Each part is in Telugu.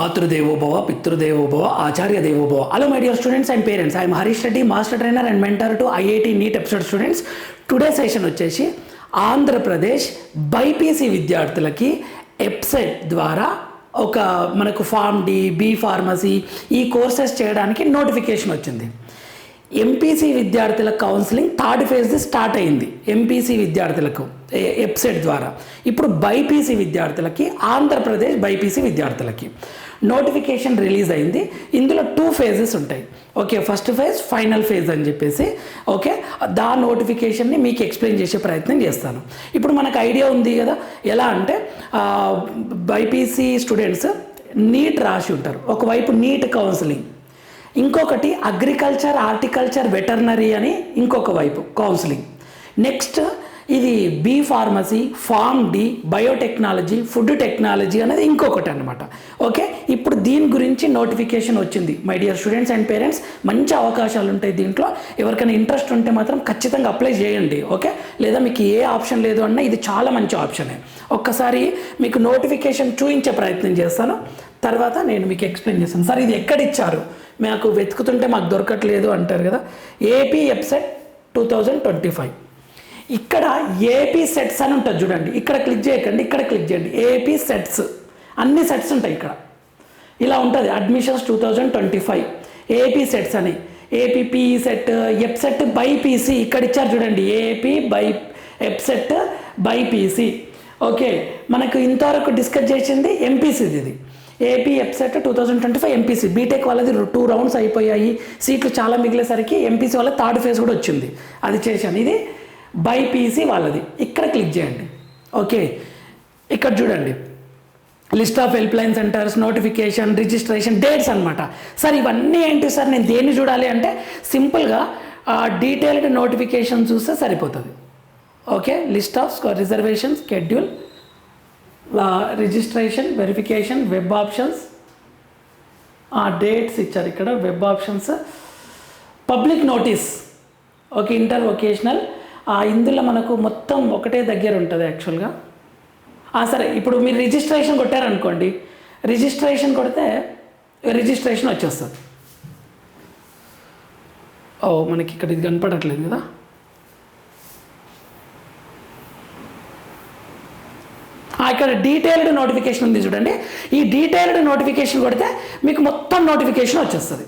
మాతృదేవోభవ పితృదేవోభవ ఆచార్య దేవోభవ hello my dear students and parents I'm Harish Reddy master trainer and mentor to IIT NEET episode students today session వచ్చేసి ఆంధ్రప్రదేశ్ బైపీసీ విద్యార్థులకి ఎప్సెట్ ద్వారా ఒక మనకు ఫార్మ్ డి బీ ఫార్మసీ ఈ కోర్సెస్ చేయడానికి నోటిఫికేషన్ వచ్చింది. ఎంపీసీ విద్యార్థుల కౌన్సిలింగ్ థర్డ్ ఫేజ్ది స్టార్ట్ అయింది. ఎంపీసీ విద్యార్థులకు ఏ- వెబ్సైట్ ద్వారా. ఇప్పుడు బైపీసీ విద్యార్థులకి ఆంధ్రప్రదేశ్ బైపీసీ విద్యార్థులకి. నోటిఫికేషన్ రిలీజ్ అయింది. ఇందులో టూ ఫేజెస్ ఉంటాయి. Okay first phase final phase అని చెప్పేసి ఓకే దా నోటిఫికేషన్ని మీకు ఎక్స్ప్లెయిన్ చేసే ప్రయత్నం చేస్తాను. ఇప్పుడు మనకు ఐడియా ఉంది కదా ఎలా అంటే బైపీసీ స్టూడెంట్స్ నీట్ రాసి ఉంటారు. ఒకవైపు నీట్ కౌన్సిలింగ్ ఇంకొకటి అగ్రికల్చర్ హార్టికల్చర్ వెటర్నరీ అని ఇంకొక వైపు కౌన్సిలింగ్ నెక్స్ట్ ఇది B pharmacy pharm D biotechnology food technology అనేది ఇంకొకటి అనమాట ఓకే? ఇప్పుడు దీని గురించి నోటిఫికేషన్ వచ్చింది. My dear students and parents మంచి అవకాశాలు ఉంటాయి దీంట్లో. ఎవరికైనా ఇంట్రెస్ట్ ఉంటే మాత్రం ఖచ్చితంగా అప్లై చేయండి. ఓకే? లేదా మీకు ఏ ఆప్షన్ లేదు అన్నా ఇది చాలా మంచి ఆప్షనే. ఒక్కసారి మీకు నోటిఫికేషన్ చూపించే ప్రయత్నం చేస్తాను. తర్వాత నేను మీకు ఎక్స్ప్లెయిన్ చేస్తాను. సార్ ఇది ఎక్కడ ఇచ్చారు మాకు వెతుకుతుంటే మాకు దొరకట్లేదు అంటారు కదా. AP website two thousand twenty five. ఇక్కడ ఏపీ సెట్స్ అని ఉంటుంది చూడండి. ఇక్కడ క్లిక్ చేయకండి ఇక్కడ క్లిక్ చేయండి. ఏపీ సెట్స్ అన్ని సెట్స్ ఉంటాయి ఇక్కడ. ఇలా ఉంటుంది. Admissions two thousand twenty five AP CETs అని AP PE CET EAPCET BiPC ఇక్కడ ఇచ్చారు చూడండి. AP bi EAPCET BiPC okay. మనకు ఇంతవరకు డిస్కస్ చేసింది ఎంపీసీది ఇది. AP EAPCET two thousand twenty five MPC BTech వాళ్ళది టూ రౌండ్స్ అయిపోయాయి. సీట్లు చాలా మిగిలేసరికి ఎంపీసీ వాళ్ళ థర్డ్ ఫేజ్ కూడా వచ్చింది. అది చేశాను. ఇది బైపీసీ వాళ్ళది. ఇక్కడ క్లిక్ చేయండి. ఓకే. ఇక్కడ చూడండి. List of help line centres notification registration dates అనమాట సార్ ఇవన్నీ ఏంటి సార్? నేను దేన్ని చూడాలి అంటే సింపుల్గా డీటెయిల్డ్ నోటిఫికేషన్ చూస్తే సరిపోతుంది. Okay. List of reservation schedule registration verification web options. Dates ఇచ్చారు ఇక్కడ web options. Public notice. Okay. Inter vocational ఇందులో మనకు మొత్తం ఒకటే దగ్గర ఉంటుంది యాక్చువల్గా ఆ, సరే ఇప్పుడు మీరు రిజిస్ట్రేషన్ కొట్టారనుకోండి రిజిస్ట్రేషన్ కొడితే రిజిస్ట్రేషన్ వచ్చేస్తుంది. ఓ మనకి ఇక్కడ ఇది కనపడట్లేదు కదా? ఇక్కడ డీటెయిల్డ్ నోటిఫికేషన్ ఉంది చూడండి. ఈ డీటెయిల్డ్ నోటిఫికేషన్ కొడితే మీకు మొత్తం నోటిఫికేషన్ వచ్చేస్తుంది.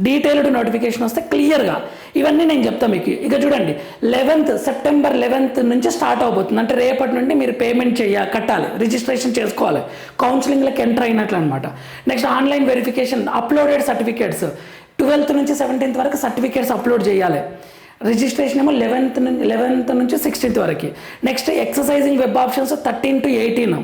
డీటెయిల్డ్ నోటిఫికేషన్ వస్తే క్లియర్గా ఇవన్నీ నేను చెప్తాను మీకు. ఇక చూడండి లెవెన్త్ సెప్టెంబర్ లెవెన్త్ నుంచి స్టార్ట్ అవబోతుంది. అంటే రేపటి నుండి మీరు పేమెంట్ చేయ కట్టాలి రిజిస్ట్రేషన్ చేసుకోవాలి. కౌన్సిలింగ్లకు ఎంటర్ అయినట్లు అనమాట next online verification uploaded certificates. Twelfth నుంచి సెవెంటీన్త్ వరకు సర్టిఫికేట్స్ అప్లోడ్ చేయాలి. రిజిస్ట్రేషన్ ఏమో లెవెన్త్ నుంచి లెవెన్త్ నుంచి సిక్స్టీన్త్ వరకు. Next exercising web options thirteen to eighteen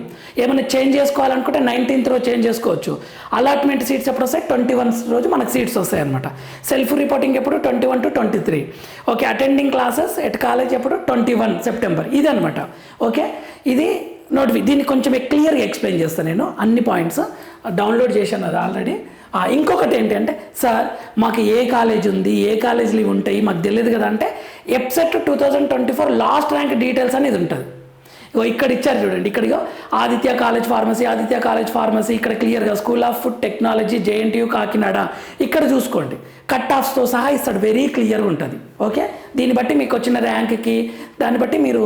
ఏమైనా చేంజ్ చేసుకోవాలనుకుంటే నైన్టీన్త్ రోజు చేంజ్ చేసుకోవచ్చు. అలాట్మెంట్ సీట్స్ ఎప్పుడు వస్తాయి? ట్వంటీ వన్ రోజు మనకు సీట్స్ వస్తాయి అనమాట సెల్ఫ్ రిపోర్టింగ్ ఎప్పుడు? Twenty one to twenty three okay attending classes at college ఎప్పుడు? ట్వంటీ వన్ సెప్టెంబర్ ఇది అనమాట ఓకే ఇది నోటిఫి దీన్ని కొంచెం క్లియర్గా ఎక్స్ప్లెయిన్ చేస్తాను నేను. అన్ని పాయింట్స్ డౌన్లోడ్ చేశాను అది ఆల్రెడీ ఇంకొకటి ఏంటంటే సార్ మాకు ఏ కాలేజ్ ఉంది? ఏ కాలేజీలు ఇవి ఉంటాయి? మాకు తెలియదు కదా అంటే EAPCET two thousand twenty four last rank details అనేది ఉంటుంది. ఇగో ఇక్కడ ఇచ్చారు చూడండి ఇక్కడిగో. Aditya college pharmacy Aditya college pharmacy ఇక్కడ క్లియర్గా school of food technology JNTU Kakinada. ఇక్కడ చూసుకోండి. కట్ ఆఫ్స్తో సహా ఇస్తాడు వెరీ క్లియర్గా ఉంటుంది. ఓకే? దీన్ని బట్టి మీకు వచ్చిన ర్యాంక్కి దాన్ని బట్టి మీరు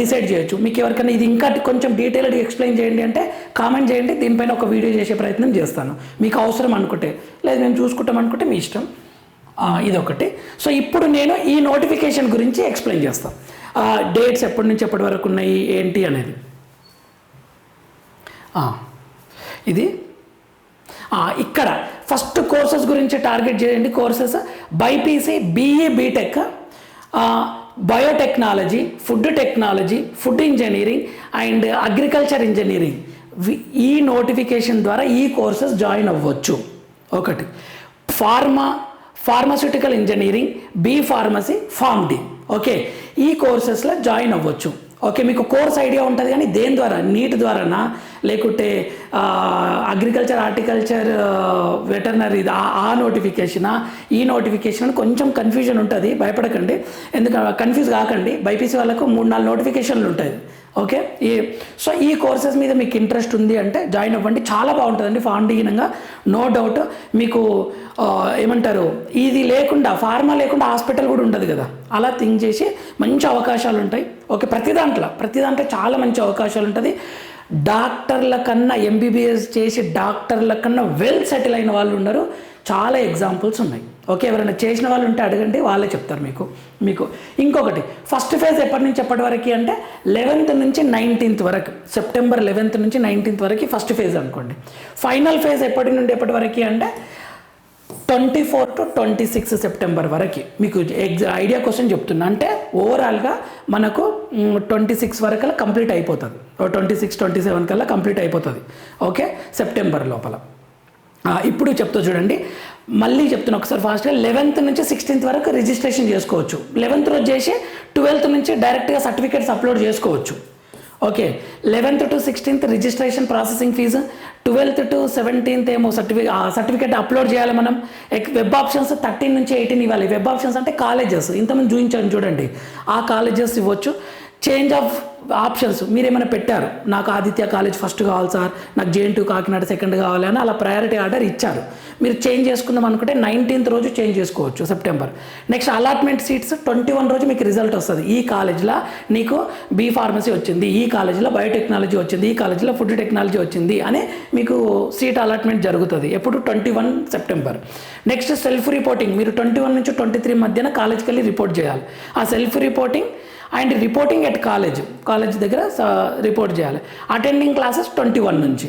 డిసైడ్ చేయొచ్చు. మీకు ఎవరికైనా ఇది ఇంకా కొంచెం డీటెయిల్డ్గా ఎక్స్ప్లెయిన్ చేయండి అంటే కామెంట్ చేయండి. దీనిపైన ఒక వీడియో చేసే ప్రయత్నం చేస్తాను. మీకు అవసరం అనుకుంటే లేదు మేము చూసుకుంటాం అనుకుంటే మీ ఇష్టం. ఇదొకటి. సో ఇప్పుడు నేను ఈ నోటిఫికేషన్ గురించి ఎక్స్ప్లెయిన్ చేస్తాను డేట్స్ ఎప్పటి నుంచి ఎప్పటి వరకు ఉన్నాయి ఏంటి అనేది. ఇది. ఇక్కడ ఫస్ట్ కోర్సెస్ గురించి టార్గెట్ చేయండి. Courses BiPC BE BTech biotechnology food technology food engineering and agriculture engineering. ఈ నోటిఫికేషన్ ద్వారా ఈ కోర్సెస్ జాయిన్ అవ్వచ్చు. ఒకటి. Pharma pharmaceutical engineering B pharmacy pharm D. Okay ఈ కోర్సెస్లో జాయిన్ అవ్వచ్చు. ఓకే మీకు కోర్స్ ఐడియా ఉంటుంది కానీ దేని ద్వారా? నీట్ ద్వారానా? లేకుంటే అగ్రికల్చర్ హార్టికల్చర్ వెటర్నరీ ఆ నోటిఫికేషనా? ఈ నోటిఫికేషన్ కొంచెం కన్ఫ్యూజన్ ఉంటుంది భయపడకండి. ఎందుకంటే కన్ఫ్యూజ్ కాకండి బైపీసీ వాళ్ళకు మూడు నాలుగు నోటిఫికేషన్లు ఉంటాయి. ఓకే? ఈ సో ఈ కోర్సెస్ మీద మీకు ఇంట్రెస్ట్ ఉంది అంటే జాయిన్ అవ్వండి. చాలా బాగుంటుందండి ఫాండీనంగా నో డౌట్. మీకు ఏమంటారు? ఇది లేకుండా ఫార్మా లేకుండా హాస్పిటల్ కూడా ఉండదు కదా. అలా థింక్ చేసి మంచి అవకాశాలు ఉంటాయి ఓకే ప్రతి దాంట్లో ప్రతి దాంట్లో చాలా మంచి అవకాశాలు ఉంటుంది డాక్టర్ల కన్నా ఎంబీబీఎస్ చేసి డాక్టర్ల కన్నా వెల్ సెటిల్ అయిన వాళ్ళు ఉన్నారు. చాలా ఎగ్జాంపుల్స్ ఉన్నాయి. ఓకే ఎవరైనా చేసిన వాళ్ళు ఉంటే అడగండి వాళ్ళే చెప్తారు మీకు. మీకు ఇంకొకటి ఫస్ట్ ఫేజ్ ఎప్పటి నుంచి ఎప్పటి వరకు అంటే లెవెన్త్ నుంచి నైన్టీన్త్ వరకు సెప్టెంబర్ లెవెన్త్ నుంచి నైన్టీన్త్ వరకు ఫస్ట్ ఫేజ్ అనుకోండి. ఫైనల్ ఫేజ్ ఎప్పటి నుండి ఎప్పటి వరకు అంటే twenty four to twenty six September వరకు మీకు ఎగ్జా ఐడియా కోసం చెప్తున్నా. అంటే ఓవరాల్గా మనకు ట్వంటీ సిక్స్ వరకు కంప్లీట్ అయిపోతుంది. ట్వంటీ సిక్స్ ట్వంటీ సెవెన్ కల్లా కంప్లీట్ అయిపోతుంది. ఓకే? సెప్టెంబర్ లోపల. ఇప్పుడు చెప్తా చూడండి. మళ్ళీ చెప్తున్నా ఒకసారి ఫాస్ట్గా లెవెన్త్ నుంచి సిక్స్టీన్త్ వరకు రిజిస్ట్రేషన్ చేసుకోవచ్చు. లెవెన్త్ రోజు చేసి ట్వెల్త్ నుంచి డైరెక్ట్గా సర్టిఫికేట్స్ అప్లోడ్ చేసుకోవచ్చు. Okay? Eleventh to sixteenth registration processing fee twelfth to seventeenth ఏమో సర్టిఫికేట్ సర్టిఫికేట్ అప్లోడ్ చేయాలి మనం. వెబ్ ఆప్షన్స్ థర్టీన్ నుంచి ఎయిటీన్ ఇవ్వాలి. వెబ్ ఆప్షన్స్ అంటే కాలేజెస్. ఇంతమంది చూపించాను చూడండి. ఆ కాలేజెస్ ఇవ్వచ్చు. చేంజ్ ఆఫ్ ఆప్షన్స్ మీరేమైనా పెట్టారు? నాకు ఆదిత్య కాలేజ్ ఫస్ట్ కావాలి సార్ నాకు జేఎన్ టూ కాకినాడ సెకండ్ కావాలి అని అలా ప్రయారిటీ ఆర్డర్ ఇచ్చారు. మీరు చేంజ్ చేసుకుందాం అనుకుంటే నైన్టీన్త్ రోజు చేంజ్ చేసుకోవచ్చు September next allotment seats twenty one రోజు మీకు రిజల్ట్ వస్తుంది. ఈ కాలేజ్లో నీకు బీ ఫార్మసీ వచ్చింది ఈ కాలేజ్లో బయోటెక్నాలజీ వచ్చింది ఈ కాలేజ్లో ఫుడ్ టెక్నాలజీ వచ్చింది అని మీకు సీట్ అలాట్మెంట్ జరుగుతుంది. ఎప్పుడు? Twenty one September next self reporting మీరు ట్వంటీ వన్ నుంచి ట్వంటీ త్రీ మధ్యన కాలేజ్కి వెళ్ళి రిపోర్ట్ చేయాలి. ఆ self reporting and reporting at college. College దగ్గర రిపోర్ట్ చేయాలి. అటెండింగ్ క్లాసెస్ ట్వంటీ వన్ నుంచి.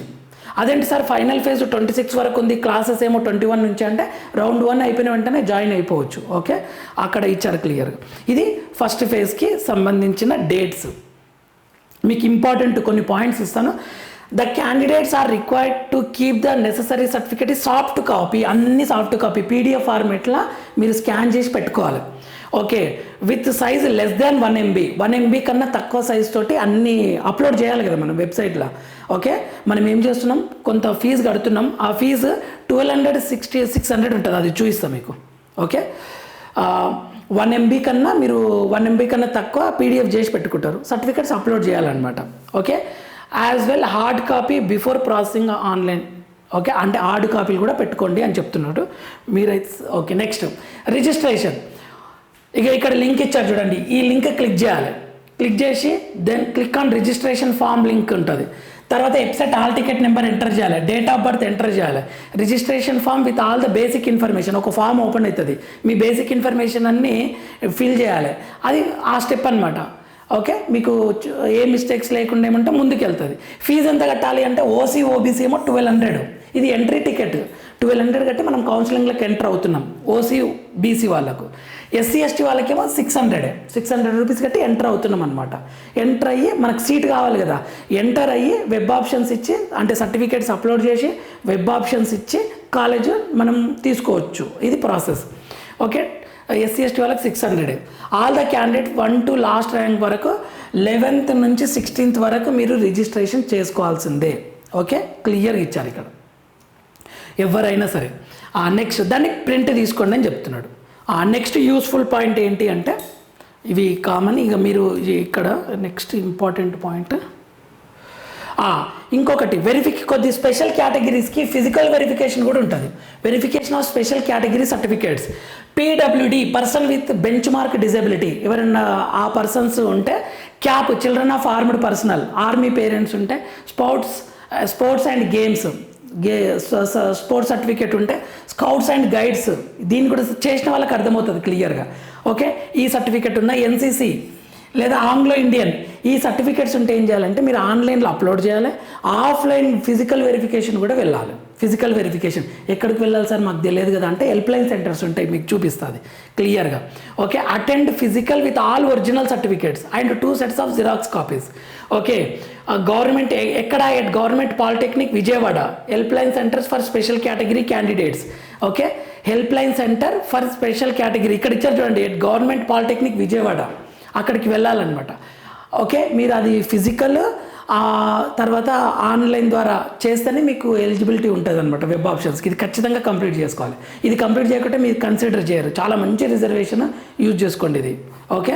అదేంటి sir final phase twenty six వరకు ఉంది క్లాసెస్ ఏమో ట్వంటీ వన్ నుంచి అంటే రౌండ్ వన్ అయిపోయిన వెంటనే జాయిన్ అయిపోవచ్చు ఓకే? అక్కడ ఇచ్చారు క్లియర్గా. ఇది ఫస్ట్ ఫేజ్కి సంబంధించిన డేట్స్. మీకు ఇంపార్టెంట్ కొన్ని పాయింట్స్ ఇస్తాను. The candidates are required to keep the necessary certificate soft copy అన్ని సాఫ్ట్ కాపీ పీడిఎఫ్ ఫార్మేట్లో మీరు స్కాన్ చేసి పెట్టుకోవాలి. Okay with size less than one MB one MB కన్నా తక్కువ సైజ్ తోటి అన్ని అప్లోడ్ చేయాలి కదా మనం వెబ్సైట్లో. ఓకే మనం ఏం చేస్తున్నాం? కొంత ఫీజు కడుతున్నాం. ఆ fee twelve hundred sixty six hundred ఉంటుంది. అది చూపిస్తాం మీకు. ఓకే వన్ ఎంబీ కన్నా మీరు వన్ ఎంబీ కన్నా తక్కువ పీడిఎఫ్ చేసి పెట్టుకుంటారు. సర్టిఫికెట్స్ అప్లోడ్ చేయాలన్నమాట. Okay as well hard copy before processing online. Okay అంటే హార్డ్ కాపీలు కూడా పెట్టుకోండి అని చెప్తున్నాడు. మీరైతే ఓకే నెక్స్ట్. రిజిస్ట్రేషన్. ఇక ఇక్కడ లింక్ ఇచ్చారు చూడండి. ఈ లింక్ క్లిక్ చేయాలి. క్లిక్ చేసి then click on registration form link ఉంటుంది. తర్వాత website hall ticket number enter చేయాలి. డేట్ ఆఫ్ బర్త్ ఎంటర్ చేయాలి. Registration form with all the basic information ఒక ఫామ్ ఓపెన్ అవుతుంది మీ బేసిక్ ఇన్ఫర్మేషన్ అన్నీ ఫిల్ చేయాలి. అది ఆ స్టెప్ అనమాట ఓకే మీకు ఏ మిస్టేక్స్ లేకుండా ఏమంటే ముందుకెళ్తుంది. ఫీజు ఎంత కట్టాలి అంటే ఓసీ ఓబీసీ ఏమో ట్వెల్వ్ హండ్రెడ్ ఇది ఎంట్రీ టికెట్ ట్వెల్వ్ హండ్రెడ్ కట్టి మనం కౌన్సిలింగ్లోకి ఎంటర్ అవుతున్నాం. ఓసీ బీసీ వాళ్ళకు. ఎస్సీ ఎస్టీ వాళ్ళకేమో six hundred six hundred rupees కట్టి ఎంటర్ అవుతున్నాం అనమాట ఎంటర్ అయ్యి మనకు సీట్ కావాలి కదా. ఎంటర్ అయ్యి వెబ్ ఆప్షన్స్ ఇచ్చి అంటే సర్టిఫికేట్స్ అప్లోడ్ చేసి వెబ్ ఆప్షన్స్ ఇచ్చి కాలేజ్ మనం తీసుకోవచ్చు. ఇది ప్రాసెస్ ఓకే ఎస్సీ ఎస్టీ వాళ్ళకి six hundred all the candidate one to last rank వరకు లెవెన్త్ నుంచి సిక్స్టీన్త్ వరకు మీరు రిజిస్ట్రేషన్ చేసుకోవాల్సిందే. ఓకే క్లియర్గా ఇచ్చారు ఇక్కడ. ఎవరైనా సరే. నెక్స్ట్ దాన్ని ప్రింట్ తీసుకోండి అని చెప్తున్నాడు. నెక్స్ట్ యూస్ఫుల్ పాయింట్ ఏంటి అంటే ఇవి కామన్ ఇక మీరు ఇక్కడ నెక్స్ట్ ఇంపార్టెంట్ పాయింట్ ఇంకొకటి వెరిఫిక్ కొద్ది స్పెషల్ కేటగిరీస్కి ఫిజికల్ వెరిఫికేషన్ కూడా ఉంటుంది. Verification of special category certificates PWD person with benchmark disability ఎవరైనా ఆ పర్సన్స్ ఉంటే CAP children of armed personnel army parents ఉంటే స్పోర్ట్స్ స్పోర్ట్స్ అండ్ గేమ్స్ గే స్పోర్ట్స్ సర్టిఫికేట్ ఉంటే స్కౌట్స్ అండ్ గైడ్స్ దీన్ని కూడా చేసిన వాళ్ళకి అర్థమవుతుంది క్లియర్గా. ఓకే? ఈ సర్టిఫికేట్ ఉన్న ఎన్సీసీ లేదా ఆంగ్లో ఇండియన్ ఈ సర్టిఫికేట్స్ ఉంటే ఏం చేయాలంటే మీరు ఆన్లైన్లో అప్లోడ్ చేయాలి ఆఫ్లైన్ ఫిజికల్ వెరిఫికేషన్ కూడా వెళ్ళాలి. Physical verification. ఎక్కడికి వెళ్ళాలి సార్? మాకు తెలియదు కదా అంటే హెల్ప్ లైన్ సెంటర్స్ ఉంటాయి మీకు చూపిస్తుంది. క్లియర్గా. Okay? Attend physical with all original certificates and two sets of xerox copies. Okay? Government ఎక్కడ? At government polytechnic Vijayawada. Help line centres for special category candidates. Okay? Help line centre for special category. ఇక్కడ ఇచ్చారు చూడండి. At government polytechnic Vijayawada. అక్కడికి వెళ్ళాలన్నమాట. ఓకే? మీరు అది ఫిజికల్ తర్వాత ఆన్లైన్ ద్వారా చేస్తేనే మీకు ఎలిజిబిలిటీ ఉంటుంది అనమాట వెబ్ ఆప్షన్స్కి ఇది ఖచ్చితంగా కంప్లీట్ చేసుకోవాలి. ఇది కంప్లీట్ చేయకుంటే మీరు కన్సిడర్ చేయరు. చాలా మంచి రిజర్వేషన్ యూజ్ చేసుకోండి ఇది. ఓకే?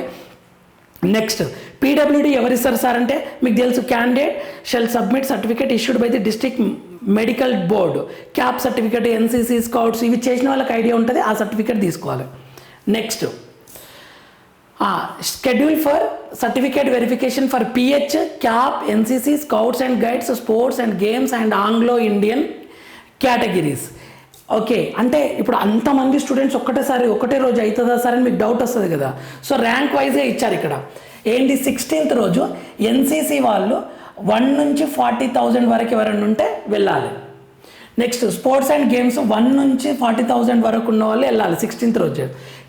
నెక్స్ట్ పీడబ్ల్యూడి ఎవరిస్తారు సార్ అంటే మీకు తెలుసు candidate shall submit certificate issued by the district medical board. CAP certificate NCC scouts ఇవి చేసిన వాళ్ళకి ఐడియా ఉంటుంది ఆ సర్టిఫికేట్ తీసుకోవాలి. Next schedule for certificate verification for PH CAP NCC scouts and guides sports and games and Anglo Indian categories okay అంటే ఇప్పుడు అంతమంది స్టూడెంట్స్ ఒక్కటేసారి ఒకటే రోజు అవుతుందా సార్ అని మీకు డౌట్ వస్తుంది కదా. సో ర్యాంక్ వైజ్గా ఇచ్చారు ఇక్కడ. ఏంటి సిక్స్టీన్త్ రోజు ఎన్సీసీ వాళ్ళు వన్ నుంచి ఫార్టీ థౌజండ్ వరకు ఎవరైనా ఉంటే వెళ్ళాలి. Next sports and games one నుంచి ఫార్టీ థౌసండ్ వరకు ఉన్న వాళ్ళు వెళ్ళాలి సిక్స్టీన్త్ రోజు.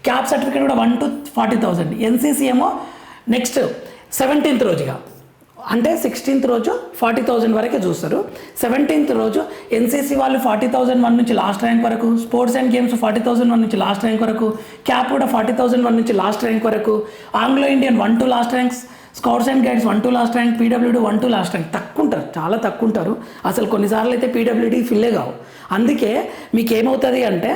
క్యాప్ సర్టిఫికేట్ కూడా one to forty thousand. NCC ఏమో నెక్స్ట్ సెవెంటీన్త్ రోజుగా. అంటే సిక్స్టీన్త్ రోజు ఫార్టీ థౌజండ్ వరకే చూస్తారు. సెవెంటీన్త్ రోజు ఎన్సీసీ వాళ్ళు ఫార్టీ థౌజండ్ వన్ నుంచి లాస్ట్ ర్యాంక్ వరకు sports and games forty thousand one నుంచి లాస్ట్ ర్యాంక్ వరకు క్యాప్ కూడా ఫార్టీ థౌజండ్ వన్ నుంచి లాస్ట్ ర్యాంక్ వరకు Anglo Indian one to last ranks scouts and guides one to last rank PWD one to last rank. తక్కువ ఉంటారు చాలా తక్కువ ఉంటారు అసలు కొన్నిసార్లు అయితే పీడబ్ల్యూడీ ఫిల్లే కావు. అందుకే మీకు ఏమవుతుంది అంటే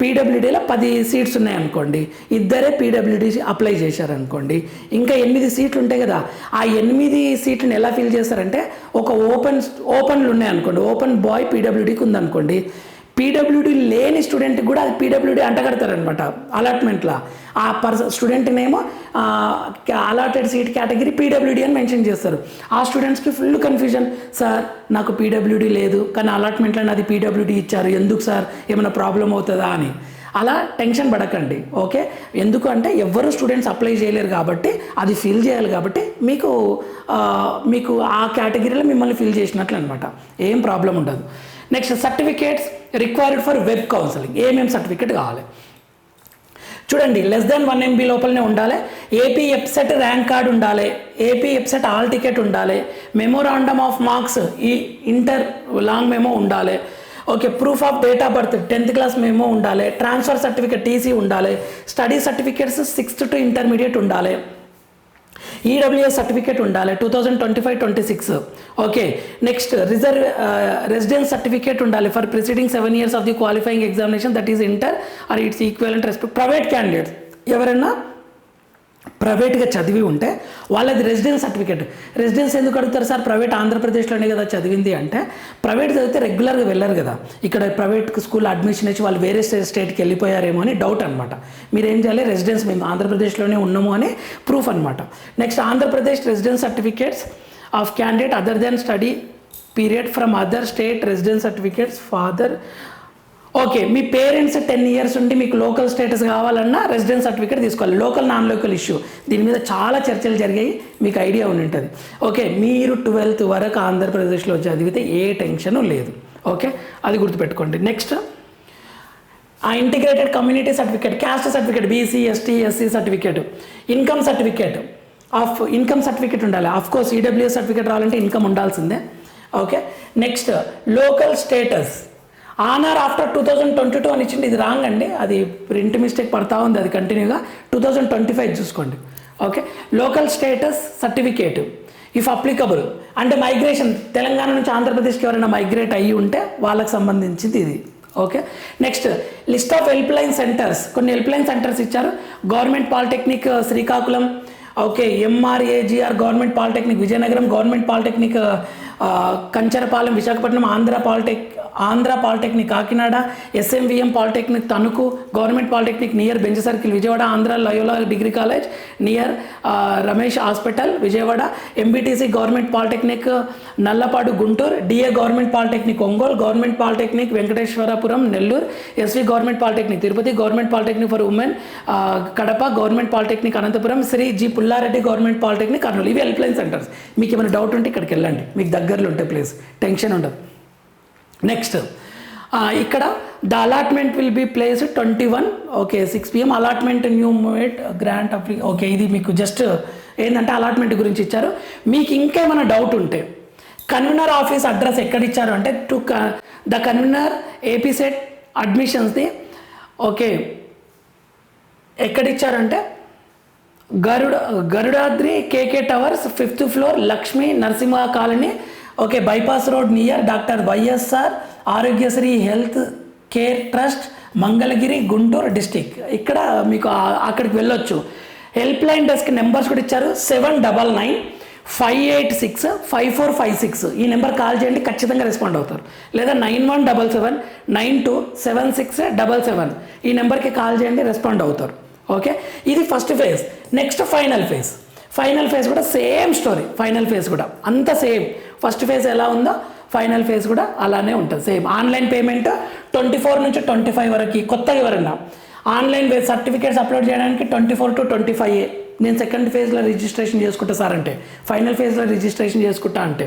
పీడబ్ల్యూడీలో పది సీట్స్ ఉన్నాయనుకోండి ఇద్దరే పీడబ్ల్యూడీ అప్లై చేశారనుకోండి ఇంకా ఎనిమిది సీట్లు ఉంటాయి కదా ఆ ఎనిమిది సీట్లను ఎలా ఫిల్ చేస్తారంటే ఒక ఓపెన్ ఓపెన్లు ఉన్నాయనుకోండి ఓపెన్ బాయ్ పీడబ్ల్యూడీకి ఉందనుకోండి పీడబ్ల్యూడీ లేని స్టూడెంట్కి కూడా అది పీడబ్ల్యూడీ అంటగడతారనమాట అలాట్మెంట్లో ఆ పర్స స్టూడెంట్ నేమో అలాటెడ్ సీట్ కేటగిరీ పీడబ్ల్యూడీ అని మెన్షన్ చేస్తారు. ఆ స్టూడెంట్స్కి ఫుల్ కన్ఫ్యూజన్ సార్ నాకు పీడబ్ల్యూడీ లేదు కానీ అలాట్మెంట్లో నాది పీడబ్ల్యూడీ ఇచ్చారు. ఎందుకు సార్? ఏమైనా ప్రాబ్లం అవుతుందా? అని. అలా టెన్షన్ పడకండి ఓకే? ఎందుకు అంటే ఎవ్వరు స్టూడెంట్స్ అప్లై చేయలేరు కాబట్టి అది ఫిల్ చేయాలి కాబట్టి మీకు మీకు ఆ కేటగిరీలో మిమ్మల్ని ఫిల్ చేసినట్లు అనమాట ఏం ప్రాబ్లం ఉండదు. Next certificates required for web counselling ఏమేమి సర్టిఫికేట్ కావాలి? చూడండి లెస్ దెన్ వన్ ఎంబీ లోపలనే ఉండాలి. ఏపీ ఎప్సెట్ ర్యాంక్ కార్డ్ ఉండాలి. ఏపీ ఎప్సెట్ ఆల్ టికెట్ ఉండాలి. మెమోరాండమ్ ఆఫ్ మార్క్స్ ఈ ఇంటర్ లాంగ్ మెమో ఉండాలి. Okay proof of date of birth tenth class memo ఉండాలి. ట్రాన్స్ఫర్ సర్టిఫికేట్ టీసీ ఉండాలి. Study certificates sixth to intermediate ఉండాలి. ఈడబ్ల్యూఎస్ సర్టిఫికేట్ ఉండాలి two thousand twenty five twenty six okay next reserve residence certificate ఉండాలి. For preceding seven years of the qualifying examination that is inter or its equal and respect private candidates ఎవరైనా ప్రైవేట్గా చదివి ఉంటే వాళ్ళది రెసిడెన్స్ సర్టిఫికేట్. రెసిడెన్స్ ఎందుకు అడుగుతారు సార్? ప్రైవేట్ ఆంధ్రప్రదేశ్లోనే కదా చదివింది అంటే ప్రైవేట్ చదివితే రెగ్యులర్గా వెళ్ళరు కదా. ఇక్కడ ప్రైవేట్ స్కూల్ అడ్మిషన్ ఇచ్చి వాళ్ళు వేరే స్టే స్టేట్కి వెళ్ళిపోయారేమో అని డౌట్ అనమాట మీరు ఏం చేయాలి? రెసిడెన్స్ మేము ఆంధ్రప్రదేశ్లోనే ఉన్నాము అని ప్రూఫ్ అనమాట next Andhra Pradesh residence certificates of candidate other than study period from other state residence certificates father okay me parents ten years ఉండి మీకు లోకల్ స్టేటస్ కావాలన్నా రెసిడెన్స్ సర్టిఫికేట్ తీసుకోవాలి. Local non local issue. దీని మీద చాలా చర్చలు జరిగాయి. మీకు ఐడియా ఉండి ఉంటుంది. ఓకే మీరు ట్వెల్త్ వరకు ఆంధ్రప్రదేశ్లో చదివితే ఏ టెన్షన్ లేదు. ఓకే అది గుర్తుపెట్టుకోండి. నెక్స్ట్ ఆ integrated community certificate caste certificate BC ST SC certificate income certificate of income certificate ఉండాలి. ఆఫ్ కోర్స్ ఈడబ్ల్యూఎస్ సర్టిఫికేట్ రావాలంటే ఇన్కమ్ ఉండాల్సిందే. Okay next local status. On or after two thousand twenty two అని ఇచ్చింది ఇది రాంగ్ అండి అది ప్రింట్ మిస్టేక్ పడతా ఉంది అది కంటిన్యూగా. టూ థౌజండ్ ట్వంటీ ఫైవ్ చూసుకోండి okay? Local status certificate if applicable. అంటే మైగ్రేషన్ తెలంగాణ నుంచి ఆంధ్రప్రదేశ్కి ఎవరైనా మైగ్రేట్ అయ్యి ఉంటే వాళ్ళకి సంబంధించింది ఇది okay? Next list of help line centres. కొన్ని హెల్ప్ లైన్ సెంటర్స్ ఇచ్చారు. Government polytechnic uh, Srikakulam okay? MRAGR government polytechnic Vizianagaram government polytechnic uh, Kancharapalem Visakhapatnam Andhra polytech Andhra polytechnic Kakinada SMVM polytechnic Tanuku government polytechnic near bench circle Vijayawada Andhra Loyola degree college near Ramesh hospital Vijayawada MBTC government polytechnic Nallapadu Guntur DA government polytechnic Ongole government polytechnic Venkateswarapuram Nellore SV government polytechnic Tirupati government polytechnic for women Kadapa government polytechnic Anantapuram Shri G Pulla Reddy government polytechnic Kurnool. ఇవి హెల్ప్ లైన్ సెంటర్స్. మీకు ఏమైనా డౌట్ ఉంటే ఇక్కడికి వెళ్ళండి. మీకు దగ్గరలో ఉంటే ప్లేస్. టెన్షన్ ఉండదు. నెక్స్ట్ ఇక్కడ the allotment will be place twenty one okay six PM allotment new moment grant అప్లి okay ఇది మీకు జస్ట్ ఏంటంటే అలాట్మెంట్ గురించి ఇచ్చారు. మీకు ఇంకేమైనా డౌట్ ఉంటే కన్వీనర్ ఆఫీస్ అడ్రస్ ఎక్కడ ఇచ్చారు అంటే to the convener AP CET అడ్మిషన్స్ది okay ఎక్కడ ఇచ్చారంటే Garuda Garudadri KK towers fifth floor Lakshmi Narasimha colony okay bypass road near doctor YSR Aarogyasri health care trust Mangalagiri Guntur district ఇక్కడ మీకు అక్కడికి వెళ్ళొచ్చు హెల్ప్ లైన్ డెస్క్ నెంబర్స్ కూడా ఇచ్చారు seven double nine five eight six five four five six ఈ నెంబర్ కాల్ చేయండి ఖచ్చితంగా రెస్పాండ్ అవుతారు. లేదా nine one double seven nine two seven six double seven ఈ నెంబర్కి కాల్ చేయండి రెస్పాండ్ అవుతారు. ఓకే ఇది first phase next final phase final phase కూడా సేమ్ స్టోరీ ఫైనల్ ఫేజ్ కూడా. అంత సేమ్ ఫస్ట్ ఫేజ్ ఎలా ఉందో ఫైనల్ ఫేజ్ కూడా అలానే ఉంటుంది. Same online payment twenty four నుంచి ట్వంటీ ఫైవ్ వరకు కొత్తగా ఎవరన్నా ఆన్లైన్ సర్టిఫికేట్స్ అప్లోడ్ చేయడానికి twenty four to twenty five నేను సెకండ్ ఫేజ్లో రిజిస్ట్రేషన్ చేసుకుంటా సార్ అంటే. ఫైనల్ ఫేజ్లో రిజిస్ట్రేషన్ చేసుకుంటా అంటే.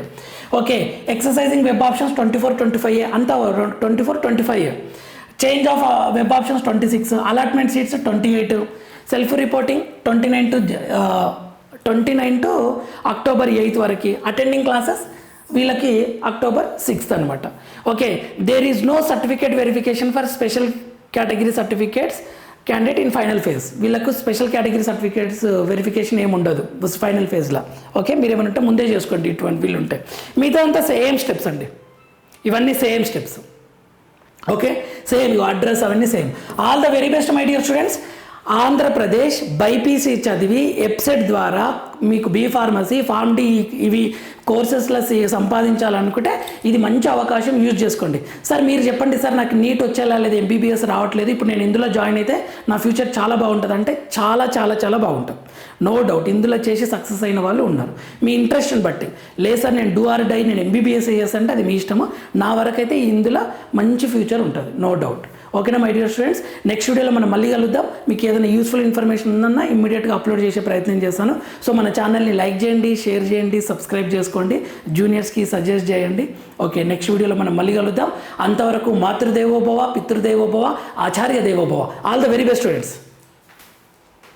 Okay exercising web options twenty four twenty five అంతా twenty four twenty five change of web options twenty six. Allotment seats twenty eight. Self reporting twenty nine to twenty nine to October eighth వరకు. అటెండింగ్ క్లాసెస్ వీళ్ళకి అక్టోబర్ సిక్స్త్ అనమాట okay there is no certificate verification for special category certificates candidate in final phase వీళ్ళకు స్పెషల్ కేటగిరీ సర్టిఫికేట్స్ వెరిఫికేషన్ ఏమి ఉండదు ఫైనల్ ఫేజ్లో ఓకే మీరు ఏమైనా ఉంటే ముందే చేసుకోండి ఇటువంటి వీళ్ళు ఉంటాయి మిగతా అంతా సేమ్ స్టెప్స్ అండి. ఇవన్నీ same steps okay same address అవన్నీ same all the very best my dear students Andhra Pradesh BiPC చదివి వెబ్సైట్ ద్వారా మీకు బీ ఫార్మసీ ఫార్మ్ డి ఇవి కోర్సెస్లో సంపాదించాలనుకుంటే ఇది మంచి అవకాశం యూజ్ చేసుకోండి. సార్ మీరు చెప్పండి సార్ నాకు నీట్ వచ్చేలా లేదు ఎంబీబీఎస్ రావట్లేదు. ఇప్పుడు నేను ఇందులో జాయిన్ అయితే నా ఫ్యూచర్ చాలా బాగుంటుంది. అంటే చాలా చాలా చాలా బాగుంటుంది. నో డౌట్ ఇందులో చేసి సక్సెస్ అయిన వాళ్ళు ఉన్నారు. మీ ఇంట్రెస్ట్ని బట్టి. లేదు సార్ నేను డూ ఆర్ డై నేను ఎంబీబీఎస్ చేస్తానంటే అది మీ ఇష్టము. నా వరకైతే ఇందులో మంచి ఫ్యూచర్ ఉంటుంది. No doubt. ఓకేనా మై డియర్ స్టూడెంట్స్ నెక్స్ట్ వీడియోలో మనం మళ్ళీ కలుద్దాం. మీకు ఏదైనా యూస్ఫుల్ ఇన్ఫర్మేషన్ ఉందన్నా ఇమ్మీడియట్గా అప్లోడ్ చేసే ప్రయత్నం చేస్తాను. సో మన ఛానల్ని లైక్ చేయండి షేర్ చేయండి సబ్స్క్రైబ్ చేసుకోండి. జూనియర్స్కి సజెస్ట్ చేయండి. ఓకే నెక్స్ట్ వీడియోలో మనం మళ్ళీ కలుద్దాం. అంతవరకు మాతృదేవోభవ పితృదేవోభవ ఆచార్య దేవోభవ. All the very best students